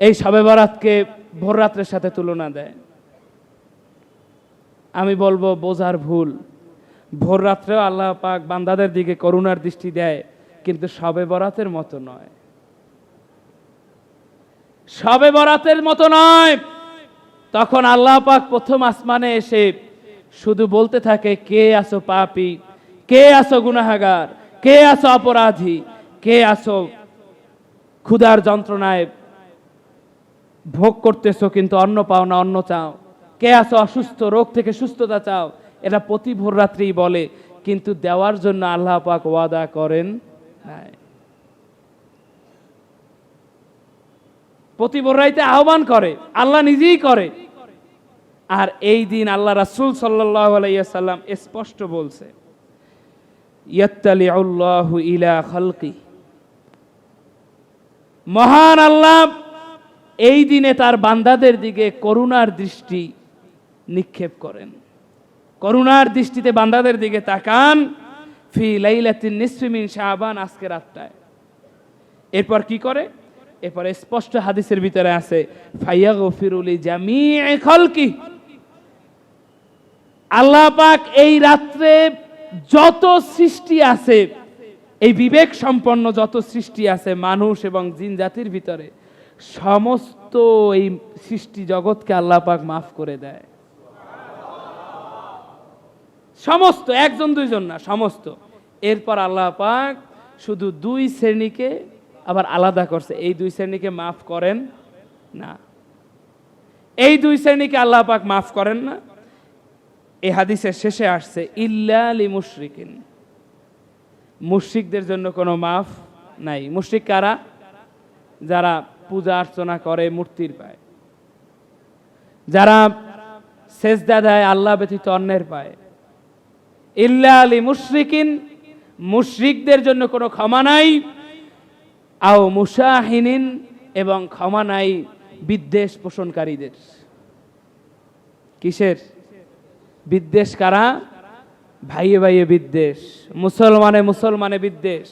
এই সবে বরাতকে ভোর রাত্রের সাথে তুলনা দেয়। আমি বলব, বোঝার ভুল। ভোর রাত্রেও আল্লাহ পাক বান্দাদের দিকে করুণার দৃষ্টি দেয়, কিন্তু সবে বরাতের মতো নয়। সবে বরাতের মতো নয়। তখন আল্লাহ পাক প্রথম আসমানে এসে শুধু বলতে থাকে, কে আসো পাপি? কে আসো গুনাহাগার? কে আসো অপরাধী? কে আসো ক্ষুধার যন্ত্রণায় ভোগ করতেছো কিন্তু অন্ন পাও না, অন্ন চাও। কে আসো অসুস্থ, রোগ থেকে সুস্থতা চাও? এটা প্রতি ভোর রাত্রেই বলে, কিন্তু দেওয়ার জন্য আল্লাহ পাক ওয়াদা করেন প্রতি ভোর রাইতে আহ্বান করে, আল্লাহ নিজেই করে। আর এই দিন আল্লাহ রাসূল সাল্লাল্লাহু আলাইহি সাল্লাম স্পষ্ট বলছে ইলা খালকি। মহান আল্লাহ এই দিনে তার বান্দাদের দিকে করুণার দৃষ্টি নিক্ষেপ করেন। করুণার দৃষ্টিতে বান্দাদের দিকে তাকান। ফি লাইলাতিন নিসফি মিন শাবান আজকে রাতটায়। এরপর কি করে? এরপর স্পষ্ট হাদিসের ভিতরে আছে ফাইয়া গফিরুলি জামিয়ে খলকি। আল্লাহ পাক এই রাত্রে যত সৃষ্টি আছে, এই বিবেক সম্পন্ন যত সৃষ্টি আছে মানুষ এবং জিন জাতির ভিতরে সমস্ত এই সৃষ্টি জগৎকে আল্লাহ পাক মাফ করে দেয়। সমস্ত, একজন, দুইজন না, সমস্ত। এরপর আল্লাহ পাক শুধু দুই শ্রেণীকে আবার আলাদা করছে। এই দুই শ্রেণীকে মাফ করেন না। এই দুই শ্রেণীকে আল্লাহ পাক মাফ করেন না। এই হাদিসের শেষে আসছে, ইল্লা লি মুশরিকিন। মুশরিকদের জন্য কোনো মাফ নাই। মুশরিক কারা? যারা পূজা অর্চনা করে, মূর্তির পায়। যারা সেজদা দেয়, আল্লাহ ব্যতীত অন্যের পায়। ইল্লা আলী মুশরিকিন, মুশরিকদের জন্য কোনো ক্ষমা নাই। আও মুসাহিনিন এবং ক্ষমা নাই বিদ্বেষ পোষণকারীদের। কিসের? বিদ্বেষ কারা? ভাইয়ে ভাইয়ে বিদ্বেষ, মুসলমানে মুসলমানে বিদ্বেষ,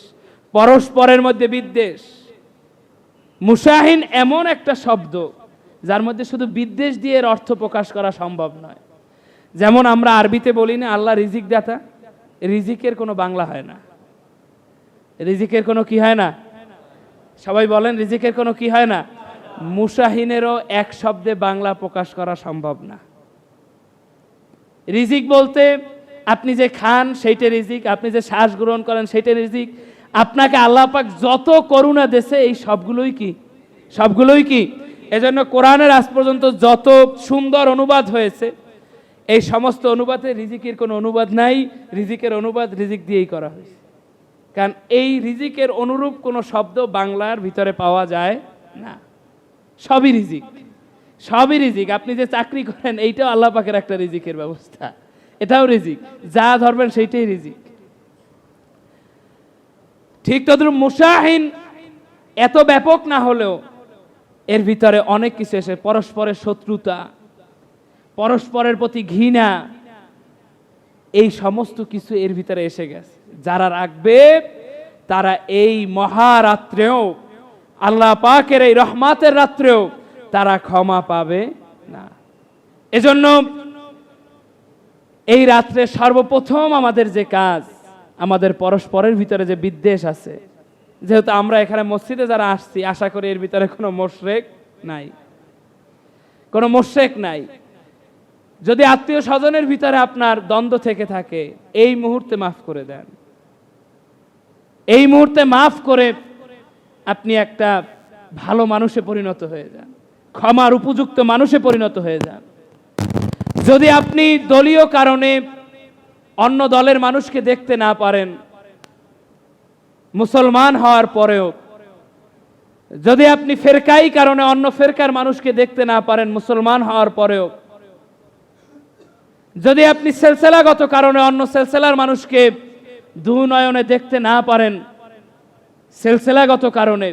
পরস্পরের মধ্যে বিদ্বেষ। মুসাহিন এমন একটা শব্দ, যার মধ্যে শুধু বিদ্বেষ দিয়ে এর অর্থ প্রকাশ করা সম্ভব নয়। যেমন আমরা আরবিতে বলি না, আল্লাহ রিজিক দাতা রিজিকের কোনো বাংলা হয় না। রিজিকের কোনো কি হয় না? সবাই বলেন, রিজিকের কোনো কি হয় না? মুসাহিনেরও এক শব্দে বাংলা প্রকাশ করা সম্ভব না। রিজিক বলতে আপনি যে খান, সেইটা রিজিক, আপনি যে শ্বাস গ্রহণ করেন, সেইটা রিজিক আপনাকে আল্লাহ পাক যত করুণা দেশে এই সবগুলোই কি? সবগুলোই কি? এজন্য কোরআনের আজ পর্যন্ত যত সুন্দর অনুবাদ হয়েছে, এই সমস্ত অনুবাদে রিজিকের কোনো অনুবাদ নাই। রিজিকের অনুবাদ রিজিক দিয়েই করা হয়েছে। কারণ এই রিজিকের অনুরূপ কোনো শব্দ বাংলার ভিতরে পাওয়া যায় না। সবই রিজিক। সবই রিজিক। আপনি যে চাকরি করেন, এইটাও আল্লাহ পাকের একটা রিজিকের ব্যবস্থা। এটাও রিজিক। যা ধরবেন, সেইটাই রিজিক। ঠিক তদ্রুপ মুসাহিন, এত ব্যাপক না হলেও এর ভিতরে অনেক কিছু এসে, পরস্পরের শত্রুতা, পরস্পরের প্রতি ঘৃণা, এই সমস্ত কিছু এর ভিতরে এসে গেছে। যারা রাখবে, তারা এই মহারাত্রেও, আল্লাহ পাকের এই রহমাতের রাত্রেও তারা ক্ষমা পাবে না। এজন্য এই রাত্রে সর্বপ্রথম আমাদের যে কাজ আমাদের পরস্পরের ভিতরে যে বিদ্বেষ আছে। যেহেতু আমরা এখানে মসজিদে যারা আসছি, আশা করি এর ভিতরে কোনো মোশরেক নাই। কোনো মোশরেক নাই। যদি আত্মীয় স্বজনের ভিতরে আপনার দ্বন্দ্ব থেকে থাকে, এই মুহূর্তে মাফ করে দেন। এই মুহূর্তে মাফ করে আপনি একটা ভালো মানুষে পরিণত হয়ে যান। ক্ষমার উপযুক্ত মানুষে পরিণত হয়ে যান। যদি আপনি দলীয় কারণে অন্য দলের মানুষকে দেখতে না পারেন। মুসলমান হওয়ার পরেও যদি আপনি ফেরকাই কারণে অন্য ফেরকার মানুষকে দেখতে না পারেন, মুসলমান হওয়ার পরেও যদি আপনি সেলসেলাগত কারণে অন্য সেলসেলার মানুষকে দু নয়নে দেখতে না পারেন, সেলসেলাগত কারণে,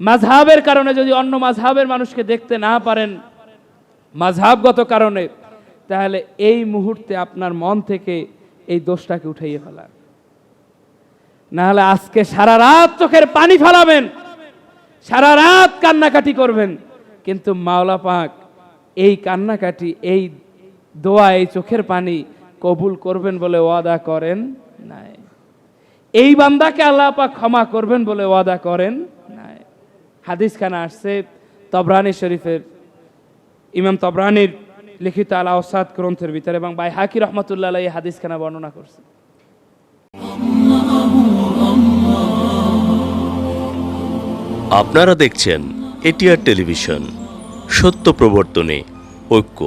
মাঝহাবের কারণে যদি অন্য মাঝহাবের মানুষকে দেখতে না পারেন, মাঝহাবগত কারণে, তাহলে এই মুহূর্তে আপনার মন থেকে এই দোষটাকে উঠাইয়ে ফেলান না হলে আজকে সারা রাত চোখের পানি ফেলাবেন, সারা রাত কান্নাকাটি করবেন। কিন্তু মাওলা পাক এই কান্নাকাটি, এই দোয়া, এই চোখের পানি কবুল করবেন বলে ওয়াদা করেন নাই। এই বান্দাকে আল্লাহ পাক ক্ষমা করবেন বলে ওয়াদা করেন নাই। হাদিস খানা আসছে তবরানি শরীফের, ইমাম তবরানির লিখিত আলা ওসাদ গ্রন্থের ভিতরে এবং বাই হাকি রহমতুল্লাহ এই হাদিস খানা বর্ণনা করছে। আপনারা দেখছেন এটিআর টেলিভিশন, সত্য প্রবর্তনে ঐক্য।